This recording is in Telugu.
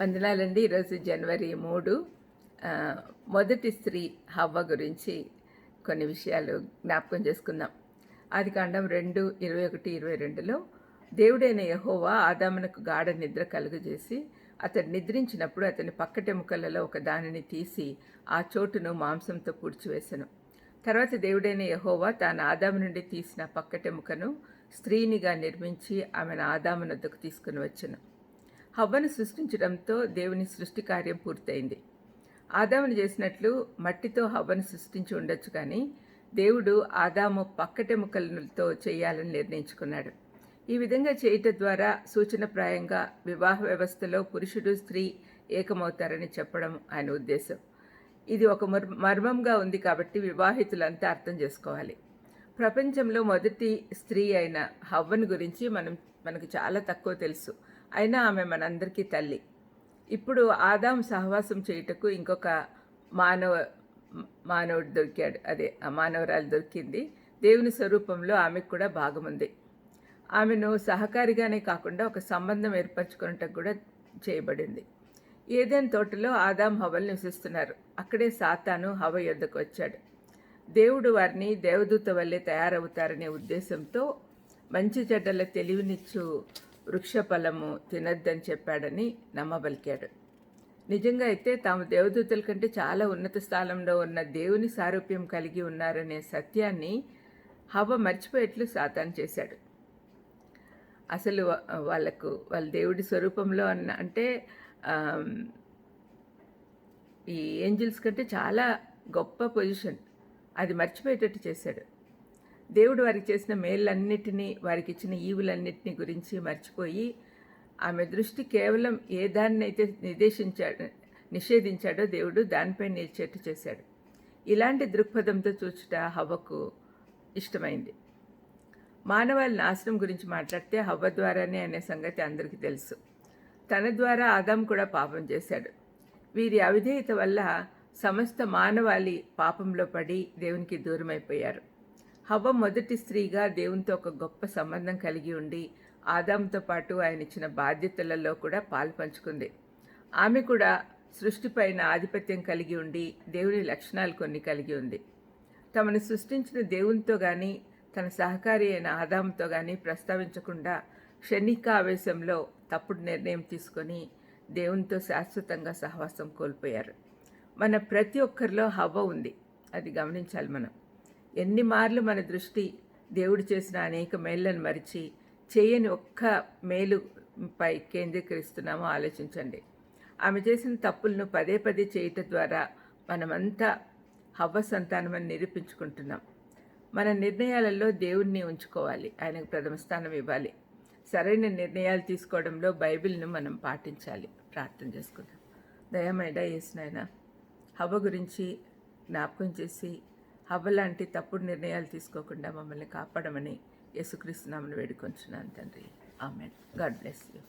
వందనాలండి. ఈరోజు జనవరి మూడు. మొదటి స్త్రీ హవ్వ గురించి కొన్ని విషయాలు జ్ఞాపకం చేసుకుందాం. ఆది కాండం రెండు ఇరవై ఒకటి ఇరవై రెండులో దేవుడైన యహోవా ఆదామునకు గాఢ నిద్ర కలుగజేసి అతడు నిద్రించినప్పుడు అతని పక్కటెముకలలో ఒక దానిని తీసి ఆ చోటును మాంసంతో పూడ్చివేశను తర్వాత దేవుడైన యహోవా తాను ఆదాము నుండి తీసిన పక్కటెముకను స్త్రీనిగా నిర్మించి ఆమెను ఆదామునద్దకు తీసుకుని వచ్చెను. హవ్వను సృష్టించడంతో దేవుని సృష్టి కార్యం పూర్తయింది. ఆదామును చేసినట్లు మట్టితో హవ్వను సృష్టించి ఉండొచ్చు కానీ దేవుడు ఆదాము పక్కటెముకలతో చేయాలని నిర్ణయించుకున్నాడు. ఈ విధంగా చేయటం ద్వారా సూచనప్రాయంగా వివాహ వ్యవస్థలో పురుషుడు స్త్రీ ఏకమవుతారని చెప్పడం ఆయన ఉద్దేశం. ఇది ఒక మర్- మర్మంగా ఉంది కాబట్టి వివాహితులంతా అర్థం చేసుకోవాలి. ప్రపంచంలో మొదటి స్త్రీ అయిన హవ్వను గురించి మనం మనకు చాలా తక్కువ తెలుసు. అయినా ఆమె మనందరికీ తల్లి. ఇప్పుడు ఆదాం సహవాసం చేయుటకు ఇంకొక మానవ మానవుడు దొరికాడు. అదే మానవరాలు దొరికింది. దేవుని స్వరూపంలో ఆమెకు కూడా భాగముంది. ఆమెను సహకారిగానే కాకుండా ఒక సంబంధం ఏర్పరచుకున్నట్టు కూడా చేయబడింది. ఏదైనా తోటలో ఆదాం హవలు నివసిస్తున్నారు. అక్కడే సాతాను హవ యొద్దకు వచ్చాడు. దేవుడు వారిని దేవదూత వల్లే తయారవుతారనే ఉద్దేశంతో మంచి చెడ్డల తెలివినిచ్చు వృక్ష ఫలము తినద్దని చెప్పాడని నమ్మబలికాడు. నిజంగా అయితే తాము దేవదూతల కంటే చాలా ఉన్నత స్థానంలో ఉన్న దేవుని సారూప్యం కలిగి ఉన్నారనే సత్యాన్ని హవ మర్చిపోయేట్లు సాతాన్ చేశాడు. అసలు వాళ్ళకు వాళ్ళ దేవుడి స్వరూపంలో అన్న అంటే ఈ ఏంజిల్స్ కంటే చాలా గొప్ప పొజిషన్. అది మర్చిపోయేటట్టు చేశాడు. దేవుడు వారికి చేసిన మేళ్ళన్నిటినీ వారికి ఇచ్చిన ఈవులన్నిటినీ గురించి మర్చిపోయి ఆమె దృష్టి కేవలం ఏ దాన్నైతే నిర్దేశించాడు నిషేధించాడో దేవుడు దానిపై నిలిచేట్టు చేశాడు. ఇలాంటి దృక్పథంతో చూచుట హవ్వకు ఇష్టమైంది. మానవాళి నాశనం గురించి మాట్లాడితే హవ్వ ద్వారానే అనే సంగతి అందరికీ తెలుసు. తన ద్వారా ఆదాం కూడా పాపం చేశాడు. వీరి అవిధేయత వల్ల సమస్త మానవాళి పాపంలో పడి దేవునికి దూరమైపోయారు. హవ్వ మొదటి స్త్రీగా దేవునితో ఒక గొప్ప సంబంధం కలిగి ఉండి ఆదాంతో పాటు ఆయన ఇచ్చిన బాధ్యతలలో కూడా పాలు పంచుకుంది. ఆమె కూడా సృష్టిపైన ఆధిపత్యం కలిగి ఉండి దేవుని లక్షణాలు కొన్ని కలిగి ఉంది. తమను సృష్టించిన దేవునితో కానీ తన సహకారి అయిన ఆదాముతో కానీ ప్రస్తావించకుండా క్షణిక ఆవేశంలో తప్పుడు నిర్ణయం తీసుకొని దేవునితో శాశ్వతంగా సహవాసం కోల్పోయారు. మన ప్రతి ఒక్కరిలో హవ్వ ఉంది. అది గమనించాలి మనం. ఎన్ని మార్లు మన దృష్టి దేవుడు చేసిన అనేక మేళ్ళను మరిచి చేయని ఒక్క మేలుపై కేంద్రీకరిస్తున్నామో ఆలోచించండి. ఆమె చేసిన తప్పులను పదే పదే చేయటం ద్వారా మనమంతా హవ్వ సంతానమని నిరూపించుకుంటున్నాం. మన నిర్ణయాలలో దేవుణ్ణి ఉంచుకోవాలి ఆయనకు ప్రథమ స్థానం ఇవ్వాలి. సరైన నిర్ణయాలు తీసుకోవడంలో బైబిల్ను మనం పాటించాలి. ప్రార్థన చేసుకుందాం. దయమైడ యేసునాయన హవ్వ గురించి జ్ఞాపకం చేసి హవ్వలాంటి తప్పుడు నిర్ణయాలు తీసుకోకుండా మమ్మల్ని కాపాడమని యేసుక్రీస్తునామని వేడుకొంచున్నాను తండ్రి. ఆమెన్. God bless you.